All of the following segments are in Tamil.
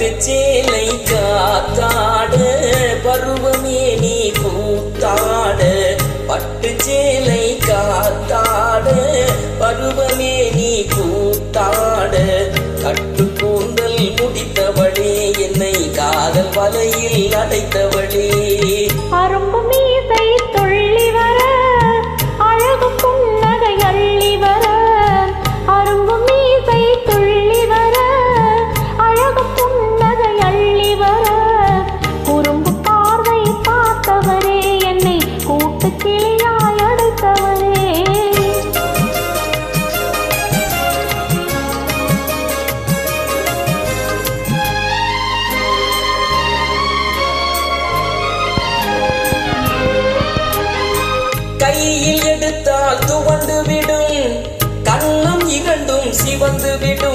பட்டு சேலை காத்தாட பருவமே நீ கூத்தாட. பட்டு சேலை காத்தாட பருவமே நீ கூத்தாட. கட்டு கூந்தல் முடித்தவளே என்னை காதல் வலையில் அடைத்தவள். கையில் எடுத்தால் துவண்டு விடும். கண்ணம் இகண்டும் சிவந்து விடும்.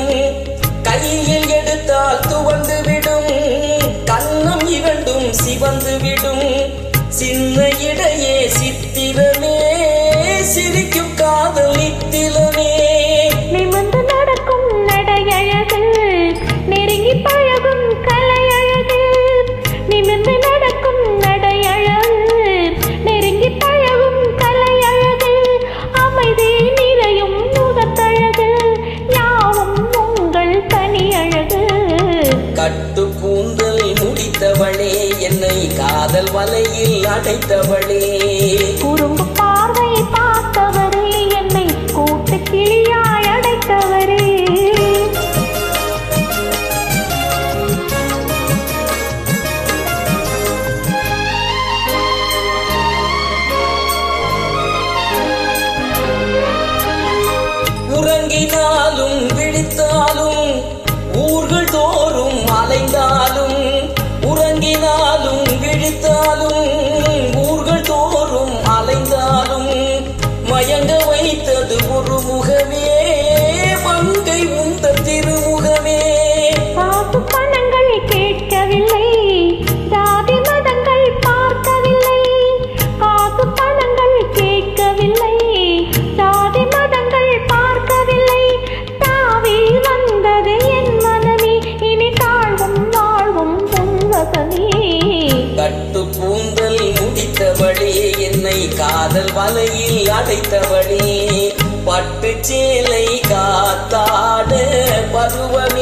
கட்டு கூந்தல் முடித்தவளே என்னை காதல் வலையில் அடைத்தவளே. குறும்பு பார்வை பார்த்தவரே என்னை கூட்டு கிளியாய் அடைத்தவரே. உறங்கினாலும் விழித்தாலும் ஊர்கள் காதல் வலையில் அடைத்தபடி பட்டு சேலை காத்தாட பருவமே